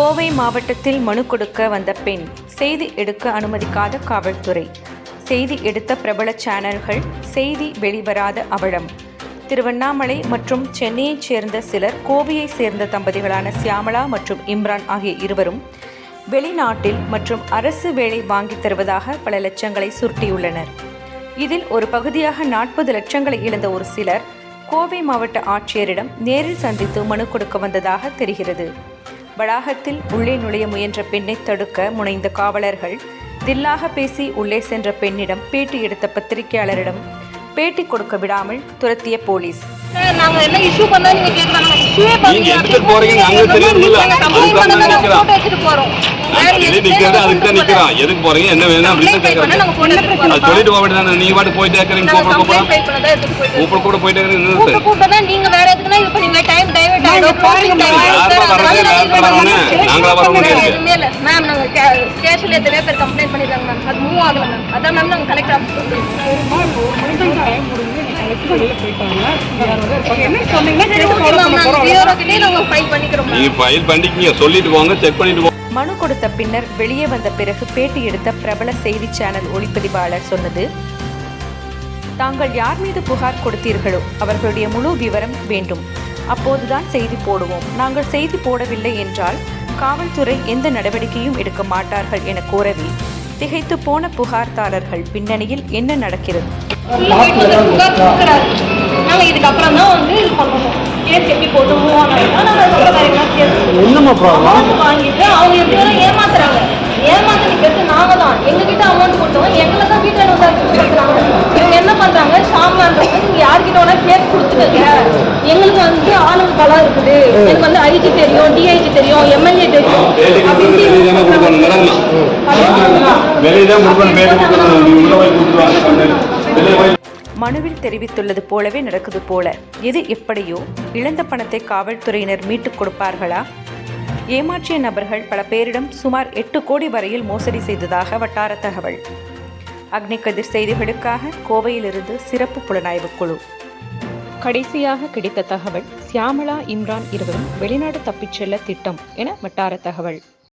கோவை மாவட்டத்தில் மனு கொடுக்க வந்த பெண் செய்தி எடுக்க அனுமதிக்காத காவல்துறை. செய்தி எடுத்த பிரபல சேனல்கள் செய்தி வெளிவராத அவலம். திருவண்ணாமலை மற்றும் சென்னையைச் சேர்ந்த சிலர் கோவையைச் சேர்ந்த தம்பதிகளான சியாமலா மற்றும் இம்ரான் ஆகிய இருவரும் வெளிநாட்டில் மற்றும் அரசு வேலை வாங்கித் தருவதாக பல லட்சங்களை சுருட்டியுள்ளனர். இதில் ஒரு பகுதியாக நாற்பது லட்சங்களை இழந்த ஒரு சிலர் கோவை மாவட்ட ஆட்சியரிடம் நேரில் சந்தித்து மனு கொடுக்க வந்ததாக தெரிகிறது. வளாகத்தில் உள்ளே நுழைய முயன்ற பெண்ணை தடுக்க முனைந்த காவலர்கள் தில்லாக பேசி உள்ளே சென்ற பெண்ணிடம் பேட்டி எடுத்த பத்திரிகையாளரிடம் பேட்டி கொடுக்க விடாமல் துரத்திய போலீஸ். போறீங்க, நிக்கிறது நாங்க அதுக்கு. நிக்கிறோம் எதுக்கு போறீங்க என்ன வேணும் அப்படின்னு அது. சொல்லிட்டு போக வேண்டியதானே நீங்க பாட்டு போயிட்டே இருக்கிறீங்க கூப்பிட கூப்பிட. கூப்பிட கூட போயிட்டே இருக்கிறீங்க நீங்க வேற எதுக்குன்னா ஆயிடும். யாருமே நாங்க நாங்களா வர முடியாது. பேர் பண்ணிருக்காங்க. அது ஆகல. அதான் ஃபைல் பண்ணிக்கீங்க சொல்லிட்டு போங்க செக் பண்ணிட்டு போங்க மனு கொடுத்த பின்னர் வெளியே வந்த பிறகு பேட்டி எடுத்த பிரபல செய்தி சேனல் ஒளிப்பதிவாளர் சொன்னது தாங்கள் யார் மீது புகார் கொடுத்தீர்களோ அவர்களுடைய முழு விவரம் வேண்டும். அப்போதுதான் செய்தி போடுவோம். நாங்கள் செய்தி போடவில்லை என்றால் காவல்துறை எந்த நடவடிக்கையும் எடுக்க மாட்டார்கள் என கூறவே திகைத்து போன புகார்தாரர்கள் பின்னணியில் என்ன நடக்கிறது? நாங்கள் இதுக்கப்புறம் தான் வந்து கேஸ் எப்படி போட்டு மூவ் ஆன் ஆகிட்டா நாங்கள் அதுக்கப்புறம் வேற என்ன கேஸ் என்னம்மா ப்ராப்ளம் அமௌண்ட் வாங்கிட்டு அவங்க எப்படி வரும் ஏமாத்துறாங்க. ஏமாத்துறது பெற்று நாங்க தான். எங்க கிட்ட அமௌண்ட் கொடுத்தவங்க எங்களை தான் வீட்டில் வந்து கொடுக்குறாங்க. இவங்க என்ன பண்றாங்க? ஷாம்லான்றவங்க நீங்க யார்கிட்ட வேணா கேஸ் கொடுத்துக்கங்க. எங்களுக்கு வந்து ஆளுங்க பலம் இருக்குது. எனக்கு வந்து ஐஜி தெரியும் டிஐஜி தெரியும் எம்எல்ஏ தெரியும். வெளியே தானே கொடுக்கணும்? வெளியே போய் வெளியே போய் மனுவில் தெரிவித்துள்ளது போலவே நடக்குது போல. எது எப்படியோ இழந்த பணத்தை காவல்துறையினர் மீட்டுக் கொடுப்பார்களா? ஏமாற்றிய நபர்கள் பல பேரிடம் சுமார் எட்டு கோடி வரையில் மோசடி செய்ததாக வட்டார தகவல். அக்னி கதிர் செய்திகளுக்காக கோவையிலிருந்து சிறப்பு புலனாய்வு குழு. கடைசியாக கிடைத்த தகவல் சியாமலா இம்ரான் இருவரும் வெளிநாடு தப்பிச் செல்ல திட்டம் என வட்டார தகவல்.